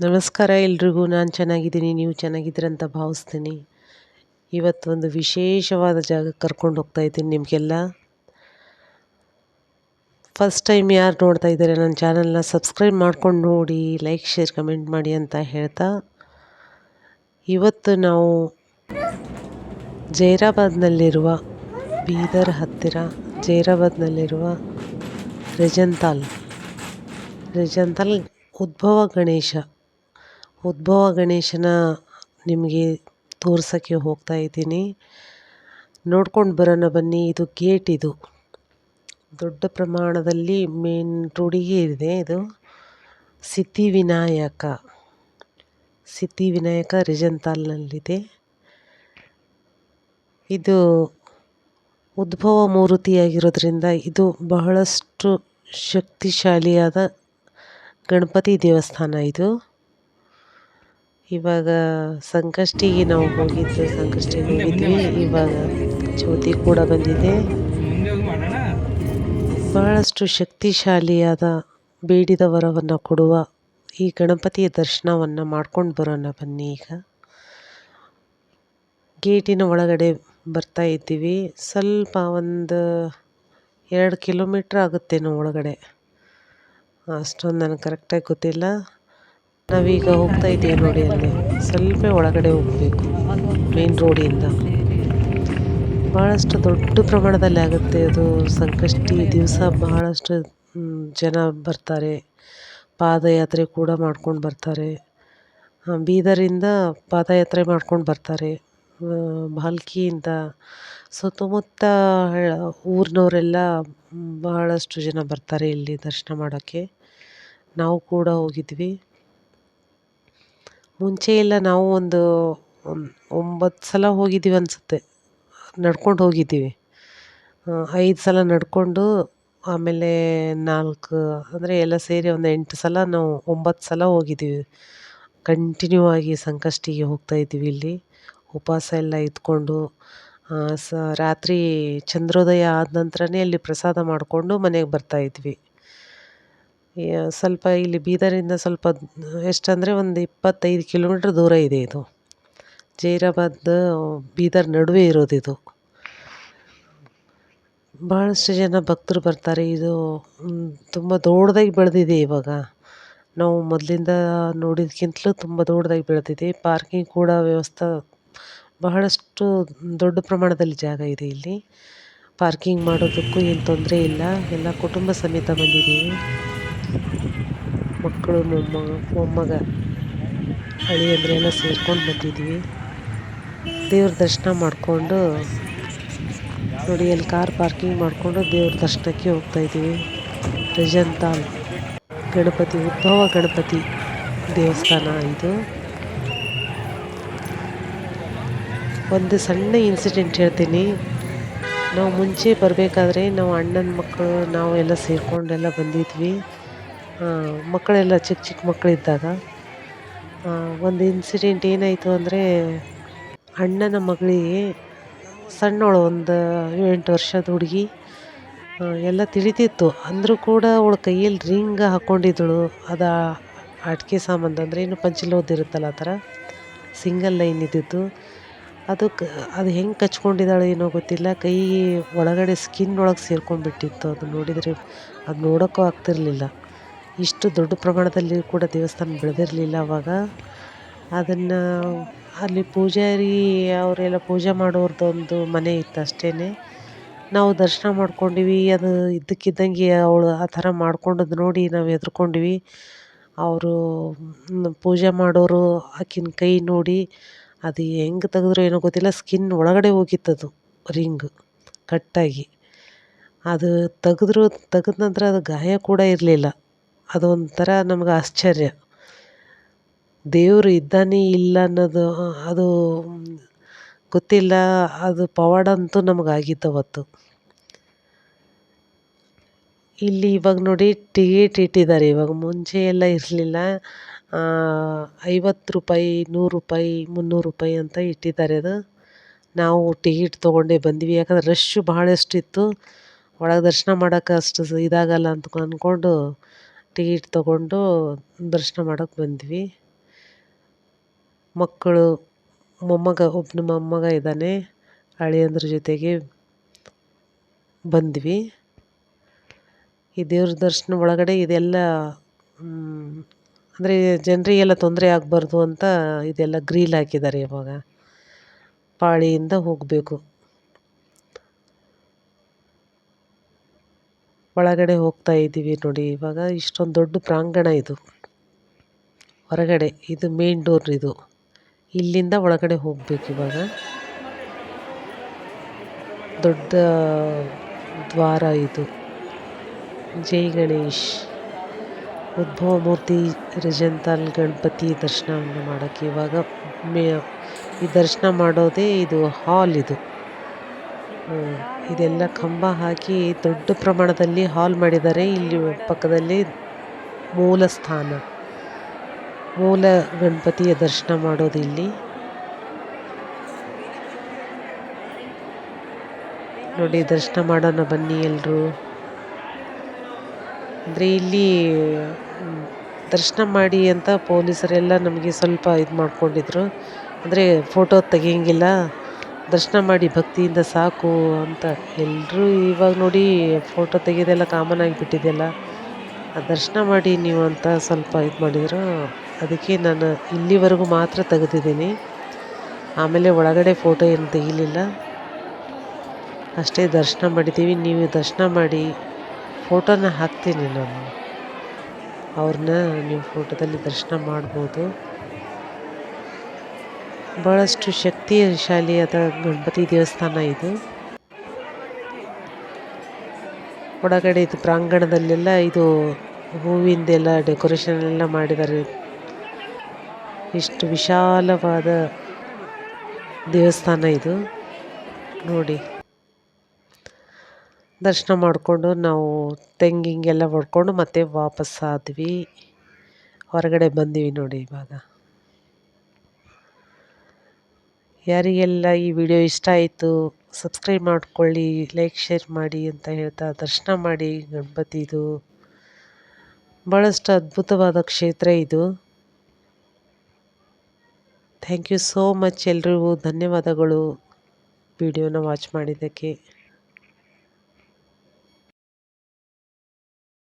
ನಮಸ್ಕಾರ ಎಲ್ರಿಗೂ, ನಾನು ಚೆನ್ನಾಗಿದ್ದೀನಿ, ನೀವು ಚೆನ್ನಾಗಿದ್ದೀರಂತ ಭಾವಿಸ್ತೀನಿ. ಇವತ್ತು ಒಂದು ವಿಶೇಷವಾದ ಜಾಗಕ್ಕೆ ಕರ್ಕೊಂಡು ಹೋಗ್ತಾ ಇದ್ದೀನಿ ನಿಮಗೆಲ್ಲ. ಫಸ್ಟ್ ಟೈಮ್ ಯಾರು ನೋಡ್ತಾ ಇದ್ದಾರೆ ನನ್ನ ಚಾನಲ್ನ ಸಬ್ಸ್ಕ್ರೈಬ್ ಮಾಡ್ಕೊಂಡು ನೋಡಿ ಲೈಕ್ ಶೇರ್ ಕಮೆಂಟ್ ಮಾಡಿ ಅಂತ ಹೇಳ್ತಾ. ಇವತ್ತು ನಾವು ಜೈರಾಬಾದ್ನಲ್ಲಿರುವ ಬೀದರ್ ಹತ್ತಿರ, ಜೈರಾಬಾದ್ನಲ್ಲಿರುವ ರೆಜಂತಾಲ್. ರೆಜಂತಾಲ್ ಉದ್ಭವ ಗಣೇಶ. ಉದ್ಭವ ಗಣೇಶನ ನಿಮಗೆ ತೋರ್ಸೋಕ್ಕೆ ಹೋಗ್ತಾ ಇದ್ದೀನಿ. ನೋಡ್ಕೊಂಡು ಬರೋಣ ಬನ್ನಿ. ಇದು ಗೇಟ್ ಇದು. ದೊಡ್ಡ ಪ್ರಮಾಣದಲ್ಲಿ ಮೇನ್ ರೋಡಿಗೆ ಇದೆ ಇದು. ಸಿದ್ಧಿವಿನಾಯಕ ಸಿದ್ಧಿವಿನಾಯಕ ರಿಜಂತಾಲ್ನಲ್ಲಿದೆ. ಇದು ಉದ್ಭವ ಮೂರ್ತಿಯಾಗಿರೋದ್ರಿಂದ ಇದು ಬಹಳಷ್ಟು ಶಕ್ತಿಶಾಲಿಯಾದ ಗಣಪತಿ ದೇವಸ್ಥಾನ ಇದು. ಇವಾಗ ಸಂಕಷ್ಟಿಗೆ ನಾವು ಹೋಗಿದ್ದು ಸಂಕಷ್ಟಿಗೆ ಹೋಗಿದ್ವಿ. ಇವಾಗ ಜ್ಯೋತಿ ಕೂಡ ಬಂದಿದೆ. ಬಹಳಷ್ಟು ಶಕ್ತಿಶಾಲಿಯಾದ ಬೇಡಿದ ವರವನ್ನು ಕೊಡುವ ಈ ಗಣಪತಿಯ ದರ್ಶನವನ್ನು ಮಾಡ್ಕೊಂಡು ಬರೋಣ ಬನ್ನಿ ಈಗ. ಗೇಟಿನ ಒಳಗಡೆ ಬರ್ತಾ ಇದ್ದೀವಿ. ಸ್ವಲ್ಪ ಒಂದು ಎರಡು ಕಿಲೋಮೀಟ್ರ್ ಆಗುತ್ತೇನೋ ಒಳಗಡೆ. ಅಷ್ಟೊಂದು ನನಗೆ ಕರೆಕ್ಟಾಗಿ ಗೊತ್ತಿಲ್ಲ. ನಾವೀಗ ಹೋಗ್ತಾ ಇದ್ದೀವಿ ನೋಡಿ ಅಲ್ಲಿ. ಸ್ವಲ್ಪ ಒಳಗಡೆ ಹೋಗಬೇಕು ಮೇನ್ ರೋಡಿಂದ ಭಾಳಷ್ಟು ದೊಡ್ಡ ಪ್ರಮಾಣದಲ್ಲಿ ಆಗುತ್ತೆ ಅದು ಸಂಕಷ್ಟಿ ದಿವಸ. ಬಹಳಷ್ಟು ಜನ ಬರ್ತಾರೆ. ಪಾದಯಾತ್ರೆ ಕೂಡ ಮಾಡ್ಕೊಂಡು ಬರ್ತಾರೆ. ಬೀದರಿಂದ ಪಾದಯಾತ್ರೆ ಮಾಡ್ಕೊಂಡು ಬರ್ತಾರೆ. ಭಾಲ್ಕಿಯಿಂದ ಸುತ್ತಮುತ್ತ ಊರಿನವರೆಲ್ಲ ಬಹಳಷ್ಟು ಜನ ಬರ್ತಾರೆ ಇಲ್ಲಿ ದರ್ಶನ ಮಾಡೋಕ್ಕೆ. ನಾವು ಕೂಡ ಹೋಗಿದ್ವಿ. ಮುಂಚೆ ಎಲ್ಲ ನಾವು ಒಂದು ಒಂಬತ್ತು ಸಲ ಹೋಗಿದ್ದೀವಿ ಅನಿಸುತ್ತೆ. ನಡ್ಕೊಂಡು ಹೋಗಿದ್ದೀವಿ. ಐದು ಸಲ ನಡ್ಕೊಂಡು ಆಮೇಲೆ ನಾಲ್ಕು, ಅಂದರೆ ಎಲ್ಲ ಸೇರಿ ಒಂದು ಎಂಟು ಸಲ ನಾವು ಒಂಬತ್ತು ಸಲ ಹೋಗಿದ್ದೀವಿ. ಕಂಟಿನ್ಯೂ ಆಗಿ ಸಂಕಷ್ಟಿಗೆ ಹೋಗ್ತಾ ಇದ್ದೀವಿ ಇಲ್ಲಿ. ಉಪವಾಸ ಎಲ್ಲ ಇದ್ಕೊಂಡು ಸ, ರಾತ್ರಿ ಚಂದ್ರೋದಯ ಆದ ನಂತರನೇ ಅಲ್ಲಿ ಪ್ರಸಾದ ಮಾಡಿಕೊಂಡು ಮನೆಗೆ ಬರ್ತಾ ಇದ್ವಿ. ಸ್ವಲ್ಪ ಇಲ್ಲಿ ಬೀದರಿಂದ ಸ್ವಲ್ಪ, ಎಷ್ಟಂದರೆ ಒಂದು ಇಪ್ಪತ್ತೈದು ಕಿಲೋಮೀಟ್ರ್ ದೂರ ಇದೆ ಇದು. ಜೈರಾಬಾದ್ ಬೀದರ್ ನಡುವೆ ಇರೋದು ಇದು. ಭಾಳಷ್ಟು ಜನ ಭಕ್ತರು ಬರ್ತಾರೆ. ಇದು ತುಂಬ ದೊಡ್ಡದಾಗಿ ಬೆಳೆದಿದೆ ಇವಾಗ. ನಾವು ಮೊದಲಿಂದ ನೋಡಿದ್ಕಿಂತಲೂ ತುಂಬ ದೊಡ್ಡದಾಗಿ ಬೆಳೆದಿದೆ. ಪಾರ್ಕಿಂಗ್ ಕೂಡ ವ್ಯವಸ್ಥೆ ಬಹಳಷ್ಟು ದೊಡ್ಡ ಪ್ರಮಾಣದಲ್ಲಿ ಜಾಗ ಇದೆ ಇಲ್ಲಿ. ಪಾರ್ಕಿಂಗ್ ಮಾಡೋದಕ್ಕೂ ಏನು ತೊಂದರೆ ಇಲ್ಲ. ಎಲ್ಲ ಕುಟುಂಬ ಸಮೇತ ಬಂದಿದ್ದೀವಿ. ಮಕ್ಕಳು, ಮೊಮ್ಮಗ ಮೊಮ್ಮಗ ಅಳಿಯಂದ್ರೆಲ್ಲ ಸೇರ್ಕೊಂಡು ಬಂದಿದ್ವಿ. ದೇವ್ರ ದರ್ಶನ ಮಾಡಿಕೊಂಡು, ನೋಡಿ ಅಲ್ಲಿ ಕಾರ್ ಪಾರ್ಕಿಂಗ್ ಮಾಡಿಕೊಂಡು ದೇವ್ರ ದರ್ಶನಕ್ಕೆ ಹೋಗ್ತಾ ಇದ್ದೀವಿ. ರಿಜಂತಾಲ್ ಗಣಪತಿ, ಉದ್ಭವ ಗಣಪತಿ ದೇವಸ್ಥಾನ ಇದು. ಒಂದು ಸಣ್ಣ ಇನ್ಸಿಡೆಂಟ್ ಹೇಳ್ತೀನಿ. ನಾವು ಮುಂಚೆ ಬರಬೇಕಾದ್ರೆ ನಾವು ಅಣ್ಣನ ಮಕ್ಕಳು, ನಾವು ಎಲ್ಲ ಸೇರ್ಕೊಂಡೆಲ್ಲ ಬಂದಿದ್ವಿ. ಮಕ್ಕಳೆಲ್ಲ ಚಿಕ್ಕ ಚಿಕ್ಕ ಮಕ್ಕಳಿದ್ದಾಗ ಒಂದು ಇನ್ಸಿಡೆಂಟ್ ಏನಾಯಿತು ಅಂದರೆ, ಅಣ್ಣನ ಮಗಳಿಗೆ ಸಣ್ಣವಳು, ಒಂದು ಎಂಟು ವರ್ಷದ ಹುಡುಗಿ ಎಲ್ಲ ತಿಳಿತಿತ್ತು. ಅಂದರೂ ಕೂಡ ಅವಳ ಕೈಯಲ್ಲಿ ರಿಂಗ್ ಹಾಕ್ಕೊಂಡಿದ್ದಳು ಅದು ಆಟಿಕೆ ಸಾಮಾನು ಅಂದರೆ ಏನು ಪಂಚಲೋದಿರುತ್ತಲ್ಲ ಆ ಥರ ಸಿಂಗಲ್ ಲೈನ್ ಇದ್ದಿದ್ದು. ಅದಕ್ಕೆ ಅದು ಹೆಂಗೆ ಕಚ್ಕೊಂಡಿದ್ದಾಳೆ ಏನೋ ಗೊತ್ತಿಲ್ಲ. ಕೈ ಒಳಗಡೆ ಸ್ಕಿನ್ ಒಳಗೆ ಸೇರ್ಕೊಂಡ್ಬಿಟ್ಟಿತ್ತು. ಅದು ನೋಡಿದರೆ, ಅದು ನೋಡೋಕ್ಕೂ ಆಗ್ತಿರಲಿಲ್ಲ. ಇಷ್ಟು ದೊಡ್ಡ ಪ್ರಮಾಣದಲ್ಲಿ ಕೂಡ ದೇವಸ್ಥಾನ ಬೆಳೆದಿರಲಿಲ್ಲ ಅವಾಗ. ಅದನ್ನು ಅಲ್ಲಿ ಪೂಜಾರಿ ಅವರೆಲ್ಲ ಪೂಜೆ ಮಾಡೋರ್ದೊಂದು ಮನೆ ಇತ್ತು ಅಷ್ಟೇ ನಾವು ದರ್ಶನ ಮಾಡ್ಕೊಂಡ್ವಿ, ಅದು ಇದ್ದಕ್ಕಿದ್ದಂಗೆ ಅವಳು ಆ ಥರ ಮಾಡ್ಕೊಂಡದ್ದು ನೋಡಿ ನಾವು ಹೆದ್ರುಕೊಂಡ್ವಿ. ಅವರು ಪೂಜೆ ಮಾಡೋರು ಆಕಿನ ಕೈ ನೋಡಿ, ಅದು ಹೆಂಗೆ ತೆಗೆದ್ರು ಏನೋ ಗೊತ್ತಿಲ್ಲ, ಸ್ಕಿನ್ ಒಳಗಡೆ ಹೋಗಿತ್ತದು ರಿಂಗ್ ಕಟ್ಟಾಗಿ. ಅದು ತೆಗೆದ್ರು, ತೆಗೆದ ನಂತರ ಅದು ಗಾಯ ಕೂಡ ಇರಲಿಲ್ಲ. ಅದೊಂಥರ ನಮ್ಗೆ ಆಶ್ಚರ್ಯ. ದೇವರು ಇದ್ದಾನೆ ಇಲ್ಲ ಅನ್ನೋದು, ಅದು ಗೊತ್ತಿಲ್ಲ, ಅದು ಪವಾಡ ಅಂತೂ ನಮಗಾಗಿತ್ತು ಅವತ್ತು. ಇಲ್ಲಿ ಇವಾಗ ನೋಡಿ ಟಿಕೆಟ್ ಇಟ್ಟಿದ್ದಾರೆ. ಇವಾಗ ಮುಂಚೆ ಎಲ್ಲ ಇರಲಿಲ್ಲ. ಐವತ್ತು ರೂಪಾಯಿ, ನೂರು ರೂಪಾಯಿ, ಮುನ್ನೂರು ರೂಪಾಯಿ ಅಂತ ಇಟ್ಟಿದ್ದಾರೆ ಅದು. ನಾವು ಟಿಕೆಟ್ ತೊಗೊಂಡೇ ಬಂದ್ವಿ. ಯಾಕಂದ್ರೆ ರಶ್ಶು ಭಾಳಷ್ಟಿತ್ತು ಒಳಗೆ ದರ್ಶನ ಮಾಡೋಕೆ ಅಷ್ಟು ಇದಾಗಲ್ಲ ಅಂತ ಅಂದ್ಕೊಂಡು ಟಿಕೆಟ್ ತೊಗೊಂಡು ದರ್ಶನ ಮಾಡೋಕೆ ಬಂದ್ವಿ. ಮಕ್ಕಳು, ಮೊಮ್ಮಗ ಒಬ್ಬನು ಮೊಮ್ಮಗ ಇದ್ದಾನೆ. ಅಳಿಯಂದ್ರ ಜೊತೆಗೆ ಬಂದ್ವಿ. ಈ ದೇವ್ರ ದರ್ಶನ ಒಳಗಡೆ ಇದೆಲ್ಲ ಅಂದರೆ ಜನರಿಗೆಲ್ಲ ತೊಂದರೆ ಆಗಬಾರ್ದು ಅಂತ ಇದೆಲ್ಲ ಗ್ರೀಲ್ ಹಾಕಿದ್ದಾರೆ ಇವಾಗ. ಪಾಳಿಯಿಂದ ಹೋಗಬೇಕು. ಒಳಗಡೆ ಹೋಗ್ತಾ ಇದ್ದೀವಿ ನೋಡಿ. ಇವಾಗ ಇಷ್ಟೊಂದು ದೊಡ್ಡ ಪ್ರಾಂಗಣ ಇದು. ಹೊರಗಡೆ, ಇದು ಮೇನ್ ಡೋರ್ ಇದು. ಇಲ್ಲಿಂದ ಒಳಗಡೆ ಹೋಗ್ಬೇಕು ಇವಾಗ. ದೊಡ್ಡ ದ್ವಾರ ಇದು. ಜೈ ಗಣೇಶ್. ಉದ್ಭವ ಮೂರ್ತಿ, ರಿಜಂತಾಲ್ ಗಣಪತಿ ದರ್ಶನವನ್ನು ಮಾಡೋಕ್ಕೆ ಇವಾಗ ಮೇ ಈ ದರ್ಶನ ಮಾಡೋದೇ ಇದು ಹಾಲ್ ಇದು. ಇದೆಲ್ಲ ಕಂಬ ಹಾಕಿ ದೊಡ್ಡ ಪ್ರಮಾಣದಲ್ಲಿ ಹಾಲ್ ಮಾಡಿದ್ದಾರೆ. ಇಲ್ಲಿ ಪಕ್ಕದಲ್ಲಿ ಮೂಲ ಸ್ಥಾನ. ಮೂಲ ಗಣಪತಿಯ ದರ್ಶನ ಮಾಡೋದು ಇಲ್ಲಿ. ನೋಡಿ, ದರ್ಶನ ಮಾಡೋಣ ಬನ್ನಿ ಎಲ್ಲರೂ ಅಂದರೆ ಇಲ್ಲಿ ದರ್ಶನ ಮಾಡಿ ಅಂತ ಪೊಲೀಸರೆಲ್ಲ ನಮಗೆ ಸ್ವಲ್ಪ ಇದು ಮಾಡ್ಕೊಂಡಿದ್ರು. ಅಂದರೆ ಫೋಟೋ ತೆಗಿಯಂಗಿಲ್ಲ. ದರ್ಶನ ಮಾಡಿ ಭಕ್ತಿಯಿಂದ ಸಾಕು ಅಂತ ಎಲ್ಲರೂ ಇವಾಗ ನೋಡಿ ಫೋಟೋ ತೆಗೆಯೋದೆಲ್ಲ ಕಾಮನ್ ಆಗಿಬಿಟ್ಟಿದೆಯಲ್ಲ ದರ್ಶನ ಮಾಡಿ ನೀವು ಅಂತ ಸ್ವಲ್ಪ ಇದು ಮಾಡಿದ್ರು. ಅದಕ್ಕೆ ನಾನು ಇಲ್ಲಿವರೆಗೂ ಮಾತ್ರ ತೆಗೆದಿದ್ದೀನಿ. ಆಮೇಲೆ ಒಳಗಡೆ ಫೋಟೋ ಏನು ತೆಗಿಲಿಲ್ಲ. ಅಷ್ಟೇ ದರ್ಶನ ಮಾಡಿದ್ದೀವಿ. ನೀವು ದರ್ಶನ ಮಾಡಿ ಫೋಟೋನ ಹಾಕ್ತೀನಿ ನಾನು. ಅವ್ರನ್ನ ನೀವು ಫೋಟೋದಲ್ಲಿ ದರ್ಶನ ಮಾಡ್ಬೋದು. ಭಾಳಷ್ಟು ಶಕ್ತಿಶಾಲಿಯಾದ ಗಣಪತಿ ದೇವಸ್ಥಾನ ಇದು. ಒಳಗಡೆ ಇದು ಪ್ರಾಂಗಣದಲ್ಲೆಲ್ಲ ಇದು ಹೂವಿಂದೆಲ್ಲ ಡೆಕೋರೇಷನ್ ಎಲ್ಲ ಮಾಡಿದ್ದಾರೆ. ಇಷ್ಟು ವಿಶಾಲವಾದ ದೇವಸ್ಥಾನ ಇದು. ನೋಡಿ. ದರ್ಶನ ಮಾಡಿಕೊಂಡು ನಾವು ತೆಂಗಿಂಗೆಲ್ಲ ಹೊಡ್ಕೊಂಡು ಮತ್ತೆ ವಾಪಸ್ ಆದ್ವಿ. ಹೊರಗಡೆ ಬಂದೀವಿ ನೋಡಿ ಇವಾಗ. ಯಾರಿಗೆಲ್ಲ ಈ ವಿಡಿಯೋ ಇಷ್ಟ ಆಯಿತು ಸಬ್ಸ್ಕ್ರೈಬ್ ಮಾಡಿಕೊಳ್ಳಿ ಲೈಕ್ ಶೇರ್ ಮಾಡಿ ಅಂತ ಹೇಳ್ತಾ ದರ್ಶನ ಮಾಡಿ ಗಣಪತಿದು. ಭಾಳಷ್ಟು ಅದ್ಭುತವಾದ ಕ್ಷೇತ್ರ ಇದು. ಥ್ಯಾಂಕ್ ಯು ಸೋ ಮಚ್ ಎಲ್ರಿಗೂ. ಧನ್ಯವಾದಗಳು. ವಿಡಿಯೋನ ವಾಚ್ ಮಾಡಿದ್ದಕ್ಕೆ.